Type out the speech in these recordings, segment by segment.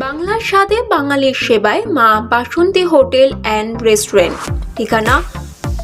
বাংলার সাথে বাঙালির সেবায় মা বাসন্তী হোটেল অ্যান্ড রেস্টুরেন্ট। ঠিকানা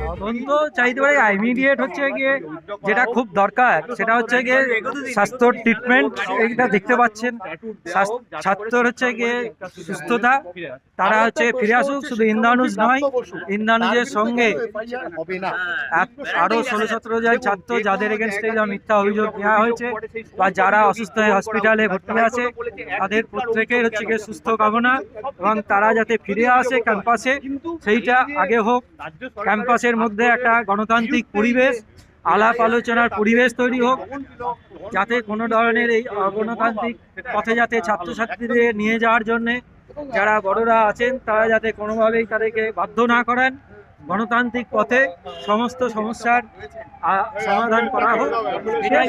তদন্ত চাইতে পারে ইমিডিয়েট হচ্ছে গিয়ে যেটা খুব দরকার, সেটা হচ্ছে গিয়ে স্বাস্থ্য ট্রিটমেন্ট এইটা দেখতে পাচ্ছেন। ছাত্র হচ্ছে গিয়ে সুস্থতা, তারা হচ্ছে ফিরে আসুক, শুধু ইন্দ্রানুজ নয়, ইন্দ্রানুজের সঙ্গে আরও ষোলো সতেরো জন ছাত্র যাদের এগেনস্টে মিথ্যা অভিযোগ নেওয়া হয়েছে, বা যারা অসুস্থ হয়ে হসপিটালে ভর্তি আছে, তাদের প্রত্যেকের হচ্ছে গিয়ে সুস্থ কামনা, এবং তারা যাতে ফিরে আসে ক্যাম্পাসে সেইটা আগে হোক। ক্যাম্পাসের মধ্যে একটা গণতান্ত্রিক পরিবেশ আলাপ আলোচনার পরিবেশ তৈরি হোক যাতে কোনো ধরনের এই অগণতান্ত্রিক পথে যাতে ছাত্রছাত্রীদের নিয়ে যাওয়ার জন্যে যারা বড়রা আছেন তারা যাতে কোনোভাবেই তাদেরকে বাধ্য না করেন গণতান্ত্রিক পথে সমস্ত সমস্যার সমাধান করা হোক। এটাই